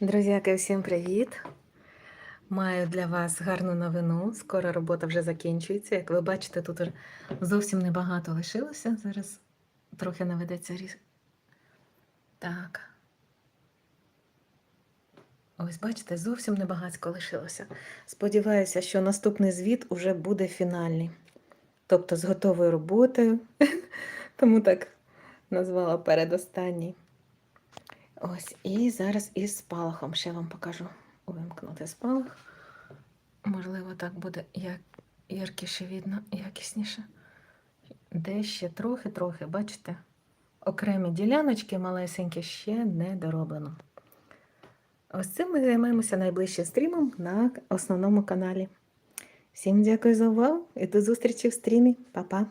Друзяки, всім привіт! Маю для вас гарну новину. Скоро робота вже закінчується. Як ви бачите, тут зовсім небагато лишилося. Зараз трохи наведеться різ. Так. Ось, бачите, зовсім небагацько лишилося. Сподіваюся, що наступний звіт уже буде фінальний. Тобто з готовою роботою. Тому так назвала передостанній. Ось, і зараз із спалахом ще вам покажу. Увімкнути спалах. Можливо, так буде яркіше видно, якісніше. Де ще трохи-трохи, бачите? Окремі діляночки малесенькі ще не дороблено. Ось цим ми займаємося найближчим стрімом на основному каналі. Всім дякую за увагу і до зустрічі в стрімі. Па-па!